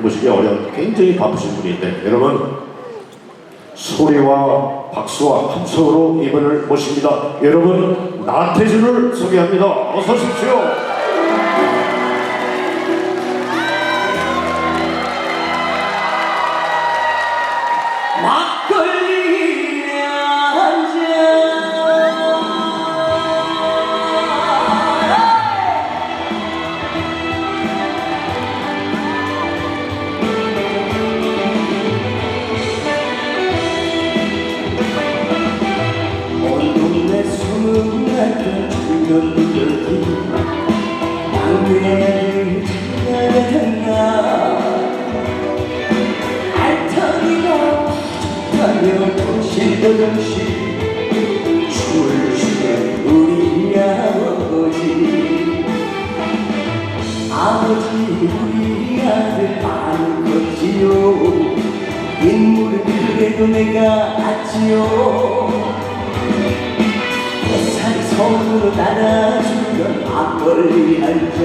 모시기 어려운 굉장히 바쁘신 분인데 여러분 소리와 박수와 함성으로 이분을 모십니다. 여러분 나태주를 소개합니다. 어서 오십시오. 도실도시 춤을 우리 아버지. 아버지 우리 아들 많은 거지요. 인물은 그래도 내가 알지요. 햇살이 손으로 날아주던 막걸리 한잔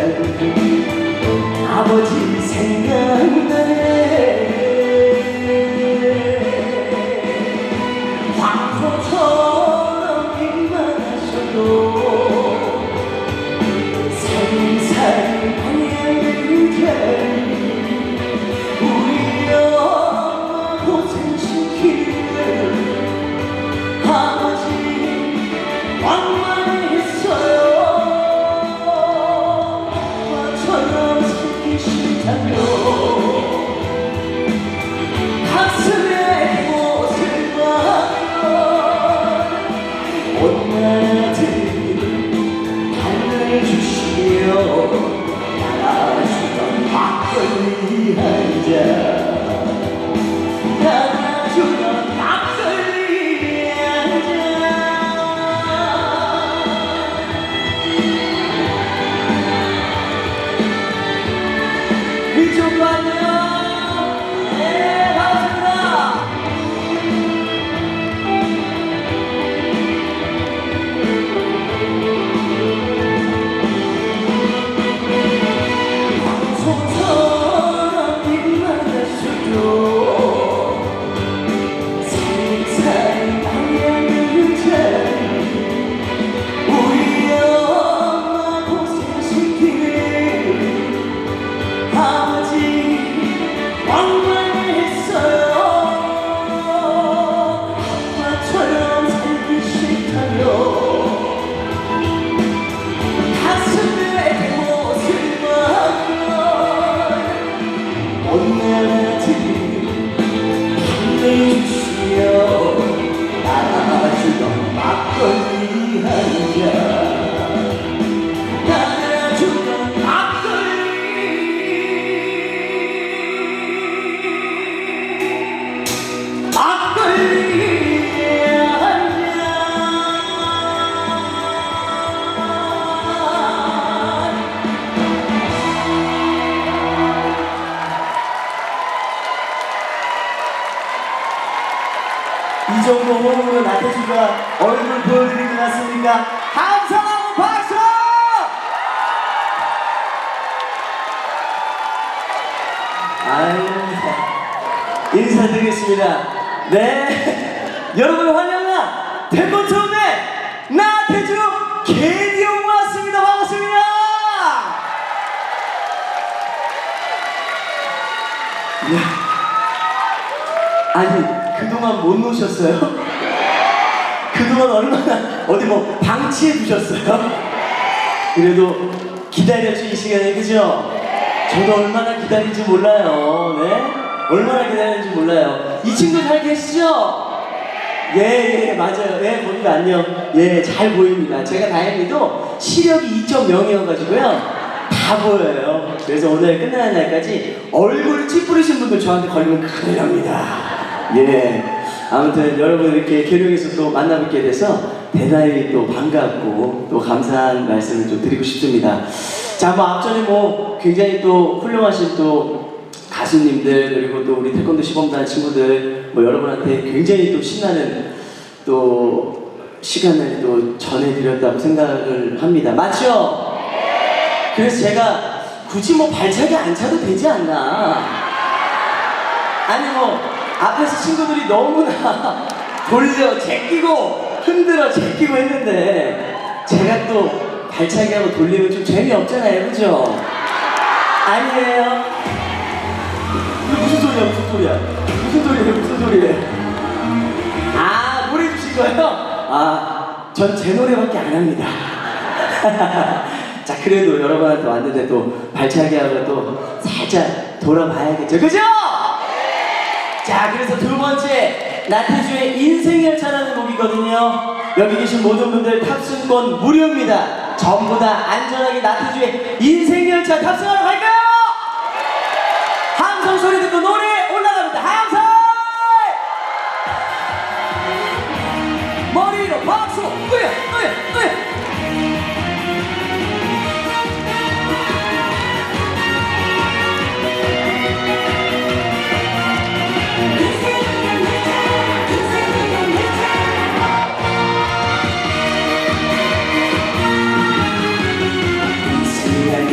아버지 생각나네 아유, 인사드리겠습니다. 네. 여러분 환영합니다. 대본 처음에 나태주 개디 형 왔습니다. 반갑습니다. 이야. 아니 그동안 못 노셨어요? 그동안 얼마나 어디 뭐 방치해 두셨어요? 그래도 이 시간에 그죠? 저도 얼마나 기다린지 몰라요 네? 얼마나 기다렸는지 몰라요 이 친구 잘 계시죠? 예, 예, 맞아요. 예, 보니까 안녕. 예, 잘 보입니다. 제가 다행히도 시력이 2.0이어가지고요. 다 보여요. 그래서 오늘 끝나는 날까지 얼굴 찌푸리신 분들 저한테 걸리면 큰일 납니다. 예. 아무튼 여러분 이렇게 계룡에서 또 만나뵙게 돼서 대단히 또 반갑고 또 감사한 말씀을 좀 드리고 싶습니다. 자, 뭐 앞전에 뭐 굉장히 또 훌륭하신 또 가수님들 그리고 또 우리 태권도 시범단 친구들 뭐 여러분한테 굉장히 또 신나는 또 시간을 또 전해드렸다고 생각을 합니다. 맞죠? 그래서 제가 굳이 뭐 발차기 안 차도 되지 않나? 아니 뭐 앞에서 친구들이 너무나 돌려 제끼고 흔들어 제끼고 했는데 제가 또 발차기 하고 돌리면 좀 재미없잖아요 그죠? 아니에요. 무슨 소리야 무슨 소리야? 무슨 소리예요 무슨 소리예요? 아 노래 주신 거예요? 아 전 제 노래밖에 안 합니다. 자 그래도 여러분한테 왔는데 또 발차기 하고 또 살짝 돌아봐야겠죠. 그죠? 자 그래서 두 번째 나태주의 인생 열차라는 곡이거든요. 여기 계신 모든 분들 탑승권 무료입니다 전부 다 안전하게 나태주의 인생열차 탑승하러 갈까요? 함성 소리 듣고 노래 올라갑니다. 함성! 머리로 박수! 으여 으여 으여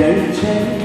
열차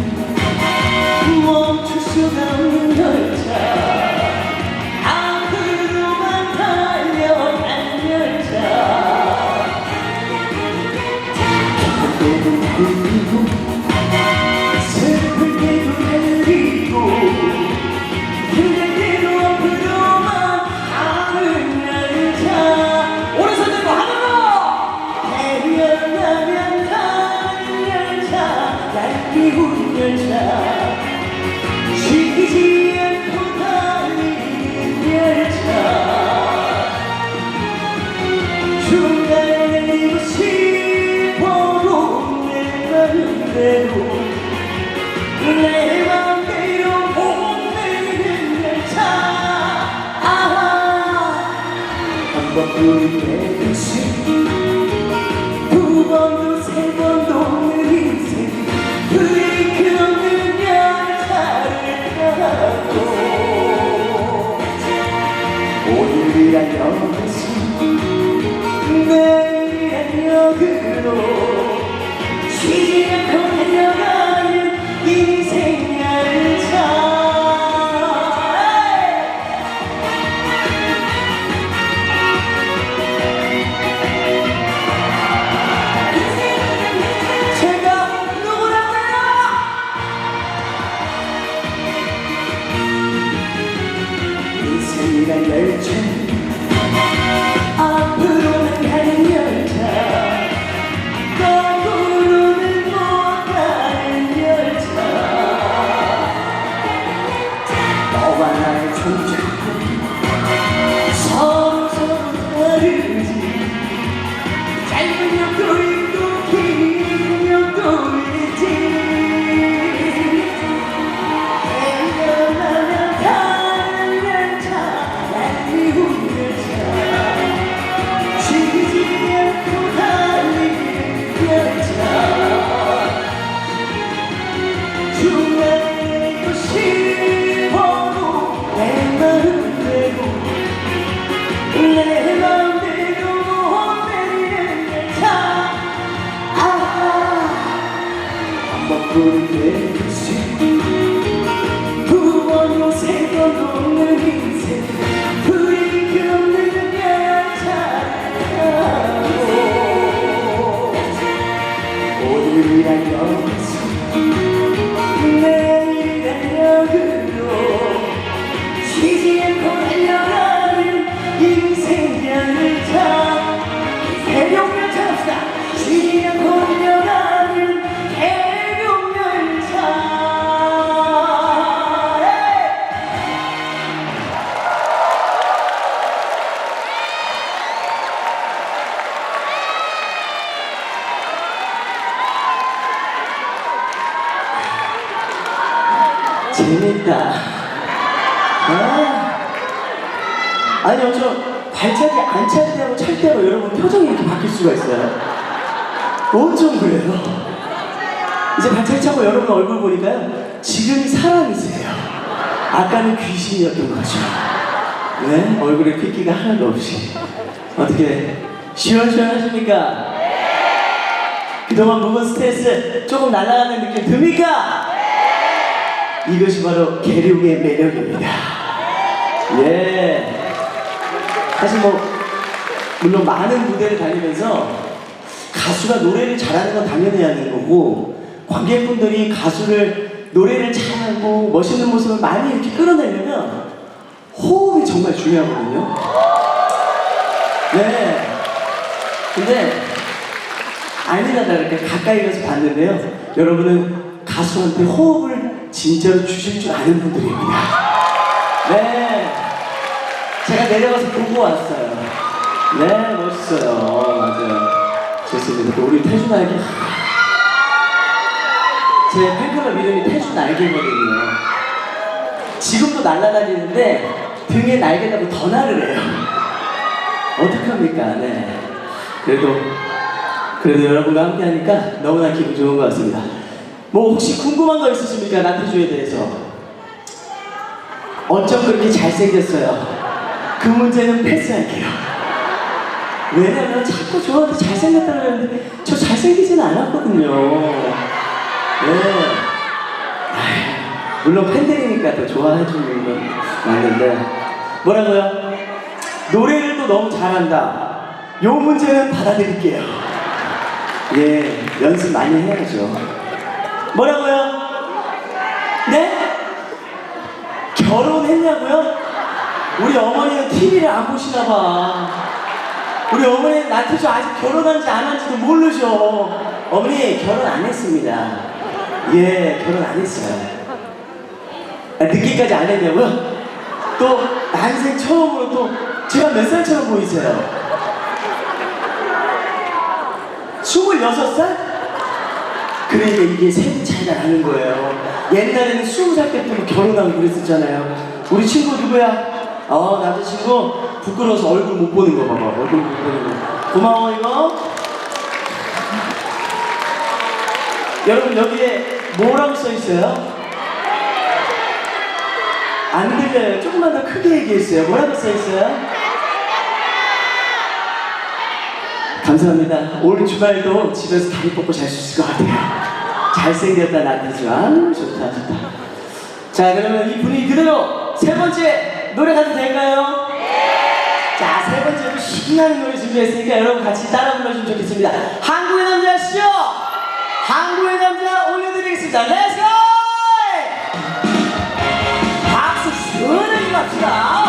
어쩜 발차기 안찰 때하고 찰 때하고 여러분 표정이 이렇게 바뀔 수가 있어요. 어쩜 그래요? 이제 발차기 차고 여러분 얼굴 보니까요 지금이 사람이세요. 아까는 귀신이었던 거죠. 네? 얼굴에 핏기가 하나도 없이 어떻게 시원시원하십니까? 그동안 묵은 스트레스 조금 날아가는 느낌 듭니까? 이것이 바로 계룡의 매력입니다. 예. 사실 뭐 물론 많은 무대를 다니면서 가수가 노래를 잘하는 건 당연히 하는 거고 관객분들이 가수를 노래를 잘하고 멋있는 모습을 많이 이렇게 끌어내려면 호흡이 정말 중요하거든요. 네. 근데 아니나 다를까 가까이 가서 봤는데요. 여러분은 가수한테 호흡을 진짜로 주실 줄 아는 분들입니다. 네. 제가 내려가서 보고 왔어요. 네, 멋있어요. 맞아요. 좋습니다. 또 우리 태준 알게. 제 팬클럽 이름이 태준 날개거든요. 지금도 날아다니는데 등에 날개 달고 더 날으래요. 어떡합니까? 네. 그래도 그래도 여러분과 함께 하니까 너무나 기분 좋은 것 같습니다. 뭐 혹시 궁금한 거 있으십니까? 나태주에 대해서. 어쩜 그렇게 잘생겼어요? 그 문제는 패스할게요. 왜냐면 자꾸 저한테 잘생겼다고 하는데 저 잘생기진 않았거든요. 네. 물론 팬들이니까 더 좋아해주는 건 맞는데 뭐라고요? 노래를 또 너무 잘한다. 요 문제는 받아들일게요. 예, 연습 많이 해야죠. 뭐라고요? 네? 결혼했냐고요? 우리 어머니는 TV를 안 보시나 봐. 우리 어머니는 나한테서 아직 결혼한지 안 한지도 모르죠. 어머니 결혼 안 했습니다. 예, 결혼 안 했어요. 아, 늦게까지 안 했냐고요? 또 난생 처음으로 또 제가 몇 살처럼 보이세요? 26살? 그러니까 이게 세대 차이가 나는 거예요. 옛날에는 20살 때부터 결혼하고 그랬었잖아요. 우리 친구 누구야? 어, 남자친구 부끄러워서 얼굴 못 보는 거 봐봐. 얼굴 못 보는 거. 고마워, 이거. 여러분, 여기에 뭐라고 써 있어요? 안 들려요. 조금만 더 크게 얘기했어요. 뭐라고 써 있어요? 감사합니다. 올 주말도 집에서 다리 뻗고 잘 수 있을 것 같아요. 잘생겼다 나타주안 좋다 좋다. 자 그러면 이 분위기 그대로 세 번째 노래 가도 될까요? 네. 자 세 번째로 신나는 노래 준비했으니까 여러분 같이 따라 불러주면 좋겠습니다. 한국의 남자 쇼! 한국의 남자 올려드리겠습니다. 렛츠고! 박수 시원하게 갑시다.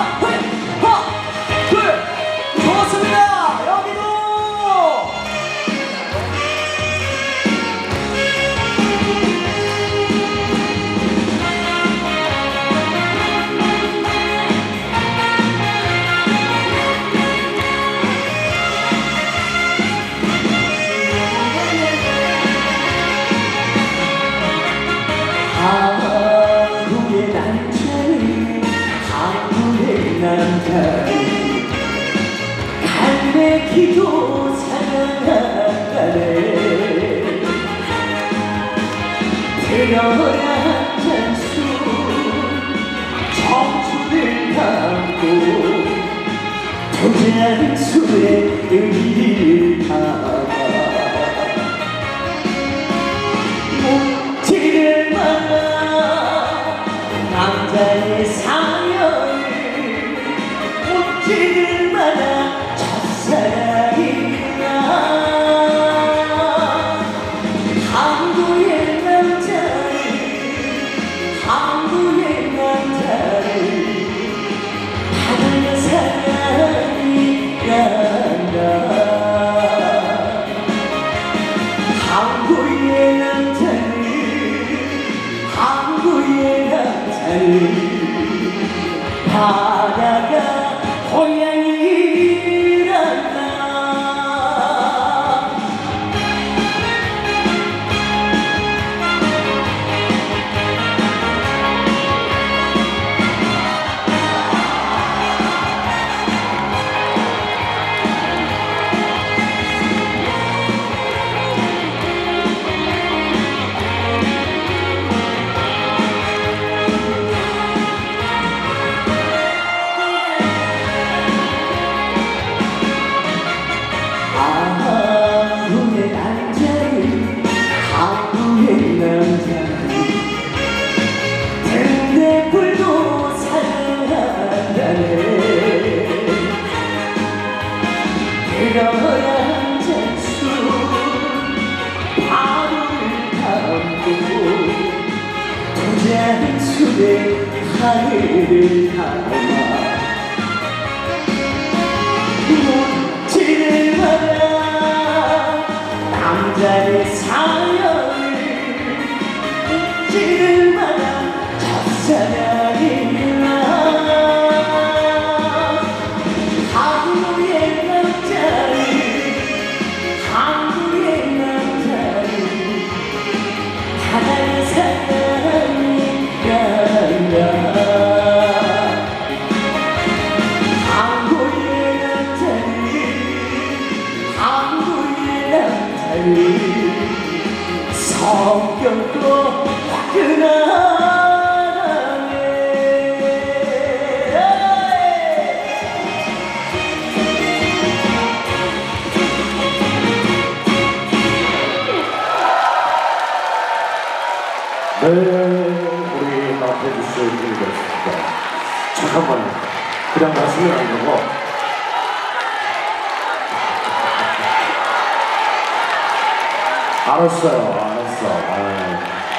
하늘을 닮아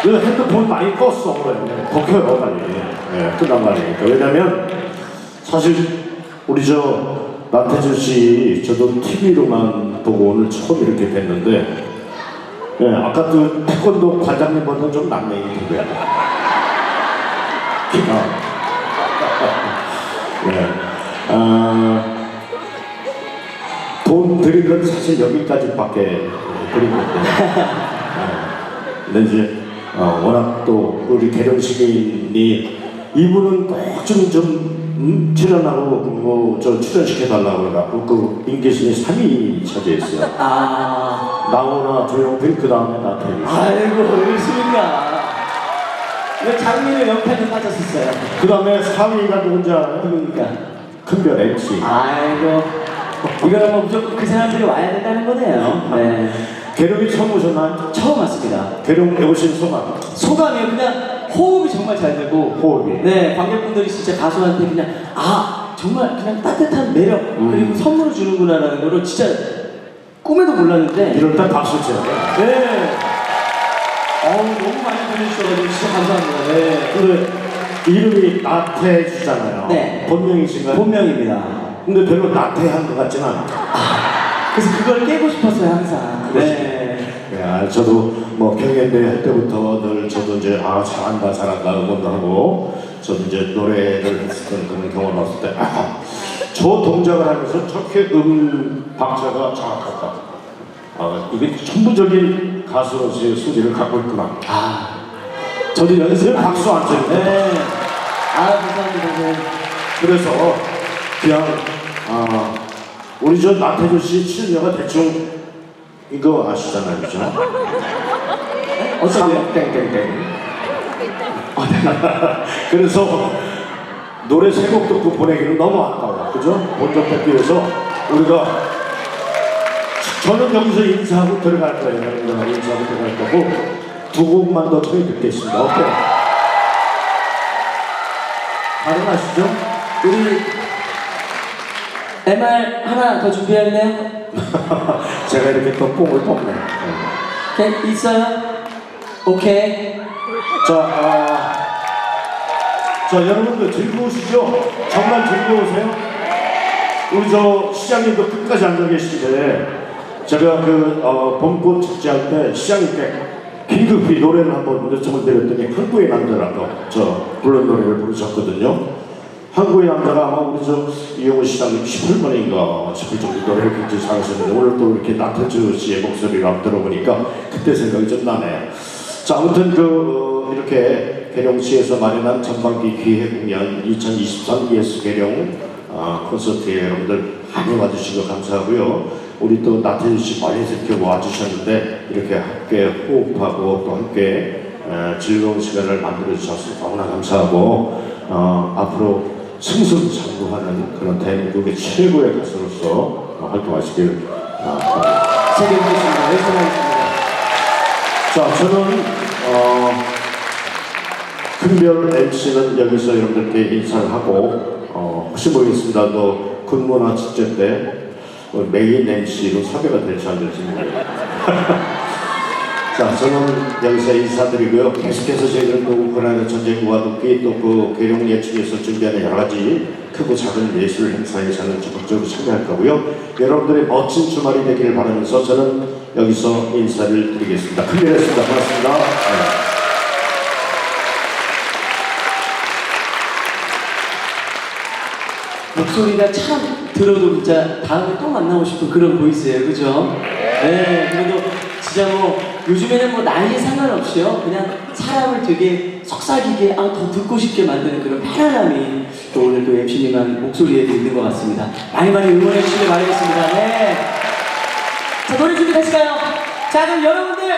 그 핸드폰 많이 껐어, 그래. 더 켜요, 빨리. 예, 끝난 말이니까. 왜냐면, 사실, 우리 저, 나태주 씨, 저도 TV로만 보고 오늘 처음 이렇게 뵀는데, 예, 아까 그 태권도 관장님 보다는 좀 남매이 누구야? 기가. 예. 아, 돈 드린 건 사실 여기까지밖에 드린 건데. 예. 근데 이제, 어, 워낙 또 우리 시민이 이분은 꼭좀 좀, 음, 출연하고, 뭐, 저 출연시켜 달라고 해갖고, 그 임계신이 3위 차지했어요. 아. 나오나 조용필 그 다음에 나태주 아이고 그렇습니까 왜 장민의 연패는 빠졌었어요? 그 다음에 4위가 누군지 알아요? 누굽니까? 큰별 MC 아이고 이거는 뭐 무조건 그 사람들이 와야 된다는 거네요. 네 계룡이 처음 오셨나요? 처음 왔습니다. 계룡 오신 소감 소감이요 그냥 호흡이 정말 잘 되고 호흡이. 네 관객분들이 진짜 가수한테 그냥 아 정말 그냥 따뜻한 매력 음. 그리고 선물을 주는구나라는 거를 진짜 꿈에도 몰랐는데. 이럴 땐 박수 쳐야 돼 네. 어우 너무 많이 보내주셔가지고 진짜 감사합니다. 네. 근데 이름이 나태주잖아요. 네. 본명이신가요? 본명입니다. 근데 별로 나태한 것 같진 않아요 그래서 그걸 깨고 싶었어요 항상 네 야, 저도 뭐 경연대 할 때부터 늘 저도 이제 아 잘한다 잘한다 응원도 하고 저도 이제 노래를 했었던 그런 경험을 봤을 때 아, 저 동작을 하면서 저렇게 음 박자가 정확하다. 아 이게 천부적인 가수로서의 소질을 갖고 있구나. 아, 저도 연습 네, 박수 안 쳐요. 네. 아, 감사합니다. 네. 그래서 그냥 아 우리 저 나태주 씨 출연료가 대충 이거 아시잖아요, 그죠? 어쩌고요? 땡땡땡. 그래서 노래 세 곡 듣고 보내기는 너무 아까워. 그죠? 본전 뺏기 위해서 우리가 저는 여기서 인사하고 들어갈 거예요. 여러분들 인사하고 들어갈 거고 두 곡만 더 저희 듣겠습니다. 어때요? 가능하시죠? 우리 MR 하나 더 준비했네요. 제가 이렇게 또 뽕을 뽑네. 네, 있어요? 오케이. 자, 아, 자 여러분들 즐거우시죠? 정말 즐거우세요? 우리 저 시장님도 끝까지 앉아 계신데 제가 그 어, 봄꽃 축제할 때 시장님께 긴급히 노래를 한번 요청을 드렸더니 한국의 남자라고 저 부른 노래를 부르셨거든요. 한국의 남자가 아마 우리 저 이영호 시장님 18번인가 싶을 정도 노래를 굉장히 잘하셨는데 오늘 또 이렇게 나태주 씨의 목소리를 들어보니까 그때 생각이 좀 나네요. 자 아무튼 그 어, 이렇게 계룡시에서 마련한 전반기 기획 공연 2023 ES 계룡 아, 콘서트에 여러분들 많이 와주시고 감사하고요. 우리 또 나태주 씨 멀리서 이렇게 와주셨는데 이렇게 함께 호흡하고 또 함께 에, 즐거운 시간을 만들어 주셔서 너무나 감사하고 어, 앞으로 승승장구하는 그런 대한민국의 최고의 가수로서 어, 활동하시길 어, 바랍니다. 하겠습니다. 자, 저는 어, 큰별 MC는 여기서 여러분들께 인사를 하고 어, 혹시 모르겠습니다. 또 군문화 축제 때 어, 메인 MC로 섭외가 될지 안 될지 모르겠어요. 자, 저는 여기서 인사드리고요. 계속해서 저희들은 또 우크라이나 전쟁과 도피 또그 계룡 예측에서 준비하는 여러 가지 크고 작은 예술 행사에 저는 적극적으로 참여할 거고요. 여러분들의 멋진 주말이 되기를 바라면서 저는 여기서 인사를 드리겠습니다. 큰일 했습니다. 고맙습니다. 네. 목소리가 참 들어도 진짜 다음에 또 만나고 싶은 그런 보이스예요, 그죠? 네, 그래도 진짜 뭐 요즘에는 뭐 나이에 상관없이요, 그냥 사람을 되게 속삭이게, 아, 더 듣고 싶게 만드는 그런 편안함이 또 오늘 또 MC님한 목소리에도 있는 것 같습니다. 많이 많이 응원해 주시길 바라겠습니다. 네. 자, 노래 준비되실까요? 자, 그럼 여러분들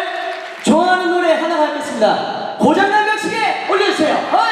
좋아하는 노래 하나 갖겠습니다. 고장난 명치게 올려주세요.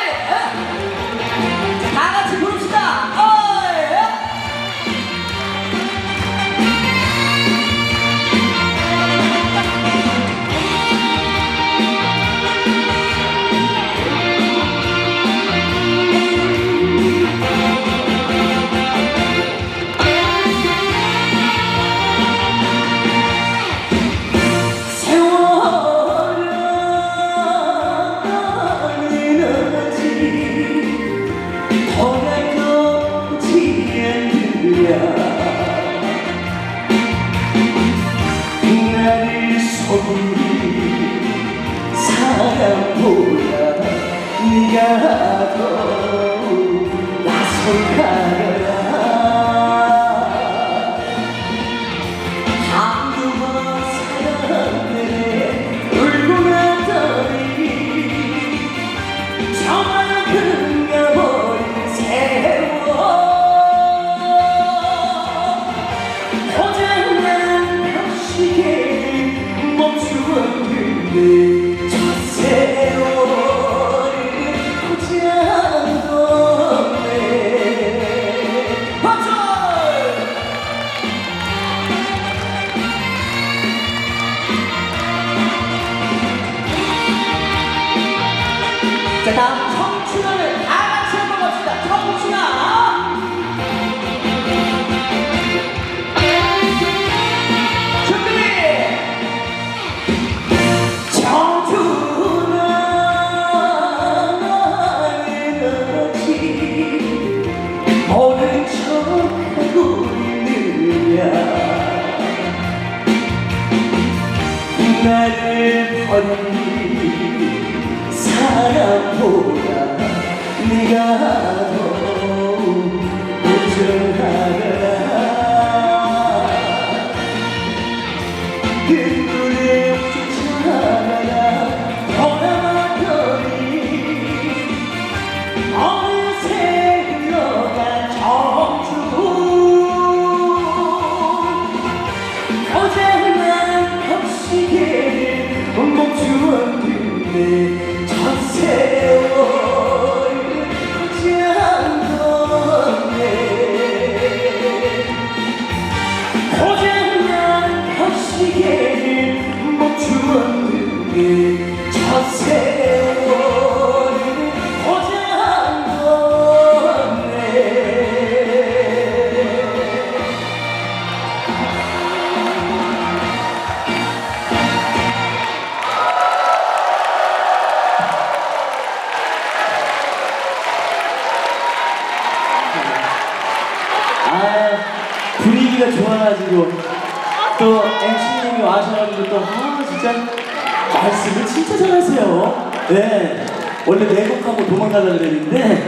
진짜 잘하세요. 네 원래 네 곡하고 도망가려 그랬는데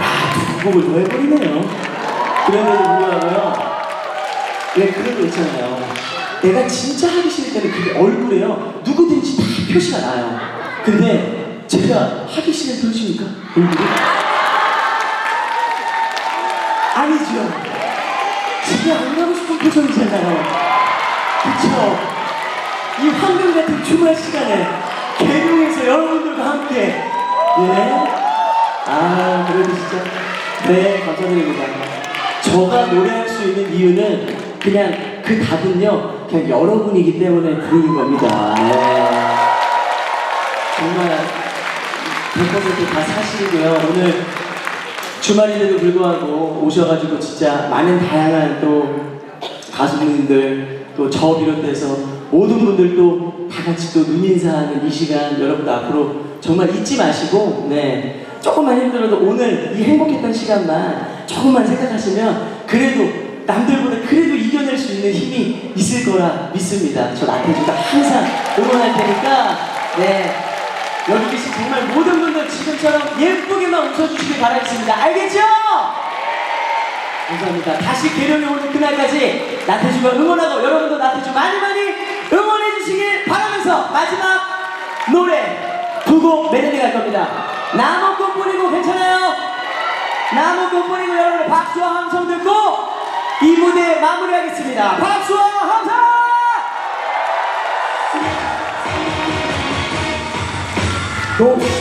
아두 곡을 더 해버리네요. 그런데도 불구하고요. 왜 그런 거 있잖아요. 내가 진짜 하기 싫을 때는 그게 얼굴에요. 누구든지 다 표시가 나요. 근데 제가 하기 싫은 표시니까 얼굴이 아니죠. 집에 안 가고 싶은 표정이잖아요. 그쵸? 이 황금 같은 주말 시간에 개명에서 여러분들과 함께 예? 아 그래도 진짜 네 감사드립니다. 저가 노래할 수 있는 이유는 그냥 그 답은요 그냥 여러분이기 때문에 부르는 겁니다. 네. 정말 100%다 사실이고요. 오늘 주말인데도 불구하고 오셔가지고 진짜 많은 다양한 또 가수분들 또 저 비롯해서 모든 분들 또다 같이 또 눈인사하는 이 시간 여러분들 앞으로 정말 잊지 마시고 네 조금만 힘들어도 오늘 이 행복했던 시간만 조금만 생각하시면 그래도 남들보다 그래도 이겨낼 수 있는 힘이 있을 거라 믿습니다. 저 나태주가 항상 응원할 테니까 네 여기 계신 정말 모든 분들 지금처럼 예쁘게만 웃어주시길 바라겠습니다. 알겠죠? 감사합니다. 다시 계룡이 오는 그날까지 나태주가 응원하고 여러분도 나태주 많이 많이 응원해 주시길 바라면서 마지막 노래 두 곡 메들리 갈 겁니다. 나무 꽃 뿌리고 괜찮아요? 나무 꽃 뿌리고 여러분의 박수와 함성 듣고 이 무대 마무리하겠습니다. 박수와 함성! 봅